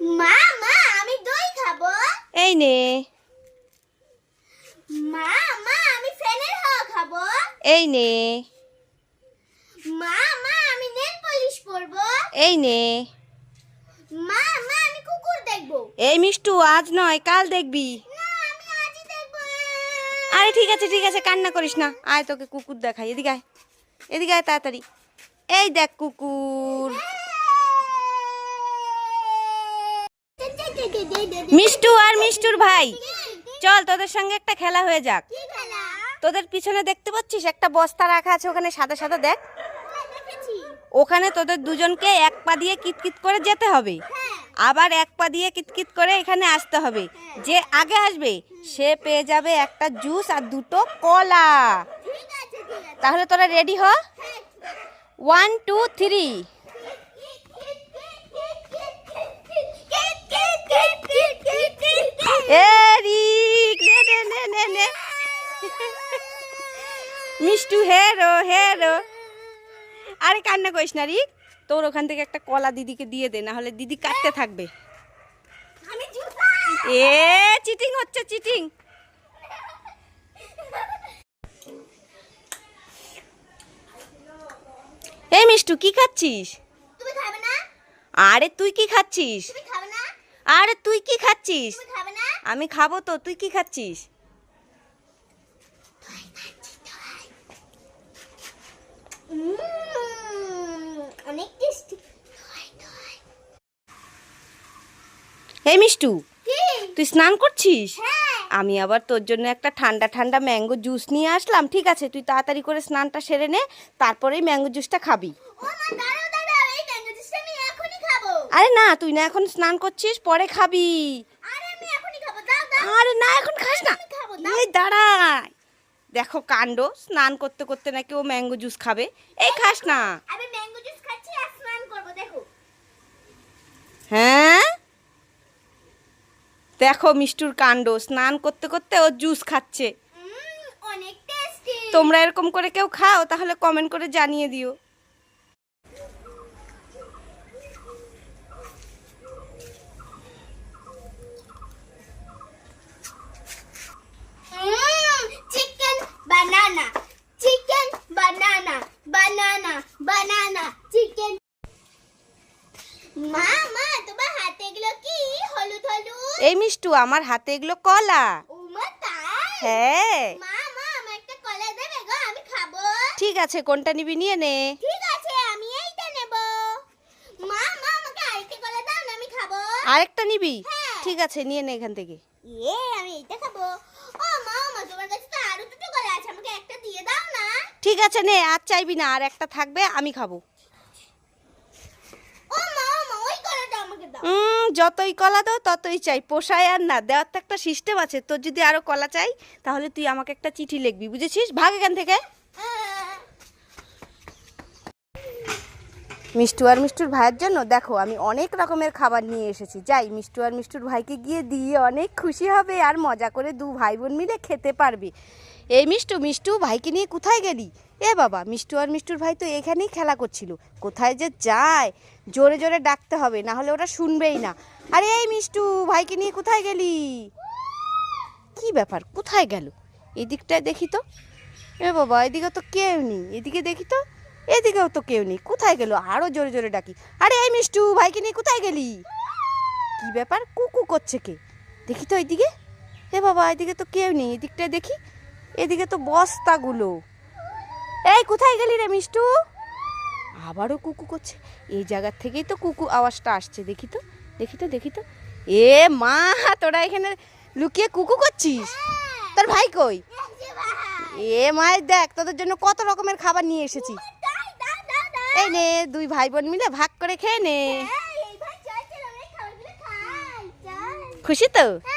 মা মা আমি দই খাব। এই নে। মা মা আমি ফ্যানের হাওয়া খাব। এই নে। মা মা আমি নেল পলিশ পরবো। এই নে। মা মা আমি কুকুর দেখব। এই মিষ্টু আজ নয় কাল দেখবি। না আমি আজই দেখব আরে ঠিক আছে ঠিক আছে কান্না করিস না। আয় তোকে কুকুর দেখাই। এদিকে আয়। এদিকে আয় তাড়াতাড়ি। এই দেখ কুকুর। মিষ্টু আর মিষ্টুর ভাই। চল তোদের সঙ্গে একটা খেলা হয়ে যাক। তোদের পিছনে দেখতে পাচ্ছিস? একটা বস্তা রাখা আছে ওখানে সাদা সাদা দেখ। হ্যাঁ, ওখানে তোদের দুজনকে এক পা দিয়ে কিতকিত করে যেতে হবে। হ্যাঁ। আবার এক পা দিয়ে কিতকিত করে এখানে আসতে হবে। যে আগে আসবে সে পেয়ে যাবে একটা জুস আর দুটো কলা। তাহলে তোরা রেডি হ। হ্যাঁ, ওয়ান টু থ্রি এ রিক নে নে নে নে নে মিষ্টু হেরো হেরো আরে কান্না করিস না রিক। তোর ওখান থেকে একটা কলা দিদিকে দিয়ে দে না হলে দিদি কাটতে থাকবে। এ চিটিং হচ্ছে চিটিং। এই মিষ্টু কি খাচ্ছিস? আরে তুই কি খাচ্ছিস? আরে তুই কি খাচ্ছিস? আমি খাব তো তুই কি খাচ্ছিস? অনেক টেস্টি এই মিষ্টু তুই স্নান করছিস? হ্যাঁ। আমি আবার তোর জন্য একটা ঠান্ডা ঠান্ডা ম্যাঙ্গো জুস নিয়ে আসলাম ঠিক আছে? তুই তাড়াতাড়ি করে স্নানটা সেরে নে তারপরেই ম্যাঙ্গো জুসটা খাবি। আরে না তুই না এখন স্নান করছিস পরে খাবি। আরে না এখন খাস না। আমি দেখো কাণ্ড স্নান করতে করতে নাকি ও ম্যাঙ্গো জুস খাবে। এই খাস না। আমি ম্যাঙ্গো জুস খাচ্ছি আর স্নান করব দেখো। হ্যাঁ? দেখো মিষ্টুর কাণ্ড স্নান করতে করতে ও জুস খাচ্ছে। তোমরা এরকম করে কেউ খাও তাহলে কমেন্ট করে জানিয়ে দিও। মা মা তোমার হাতে এগুলো কি? হলুদ হলুদ? এই মিষ্টু আমার হাতে এগুলো কলা। ও মা তাই? হ্যাঁ। মা মা আমার একটা কলা দেবে গো আমি খাব। ঠিক আছে কোনটা নিবি নিয়ে নে। ঠিক আছে আমি এইটা নেব। মা মা আমাকে আরেকটা কলা দাও না আমি খাব। আরেকটা নিবি? হ্যাঁ। ঠিক আছে নিয়ে নে এখান থেকে। ইয়ে আমি এইটা খাব। ও মা মা তোমার কাছে তো আরও দুটো কলা আছে আমাকে একটা দিয়ে দাও না। ঠিক আছে নে আর চাইবি না আর একটা থাকবে আমি খাব ও মা মা ওই কলাটা আমাকে দাও উম, যতই কলা দাও, ততই চাই। পোষায় আর না, দেওয়ার তো একটা সিস্টেম আছে। তোর যদি আরও কলা চাই, তাহলে তুই আমাকে একটা চিঠি লিখবি, বুঝেছিস? ভাগ এখান থেকে। মিষ্টু আর মিষ্টুর ভাইয়ের জন্য, দেখো, আমি অনেক রকমের খাবার নিয়ে এসেছি। যাই, মিষ্টু আর মিষ্টুর ভাইকে গিয়ে দিয়ে অনেক খুশি হবে আর মজা করে দু ভাই বোন মিলে খেতে পারবে। এই মিষ্টু মিষ্টু, ভাইকে নিয়ে কোথায় গেলি? এ বাবা, মিষ্টু আর মিষ্টুর ভাই তো এখানেই খেলা করছিল। কোথায় যে যায়? জোরে জোরে ডাকতে হবে না হলে ওরা শুনবেই না। আরে এই মিষ্টু, ভাইকে নিয়ে কোথায় গেলি? কি ব্যাপার, কোথায় গেল? এদিকটায় দেখি তো। এ বাবা এদিকে তো কেউ নেই, এদিকে দেখি তো। এদিকেও তো কেউ নেই, কোথায় গেল? আরও জোরে জোরে ডাকি। আরে এই মিষ্টু, ভাইকে নিয়ে কোথায় গেলি? কি ব্যাপার, কুকু করছে কে? দেখি তো এদিকে। এ বাবা, এদিকে তো কেউ নেই, এদিকটায় দেখি। এদিকে তো বস্তাগুলো। এই, কোথায় গেলি রে মিষ্টু? আবারও কুকু করছে। এই জায়গার থেকেই তো কুকু আওয়াজটা আসছে দেখি তো দেখি তো দেখি তো। এ মা তোরা এখানে লুকিয়ে কুকু করছিস? তোর ভাই কই? এ মায়ের দেখ তোদের জন্য কত রকমের খাবার নিয়ে এসেছি। এই নে দুই ভাই বোন মিলে ভাগ করে খেয়ে নে। খুশি তো? হ্যাঁ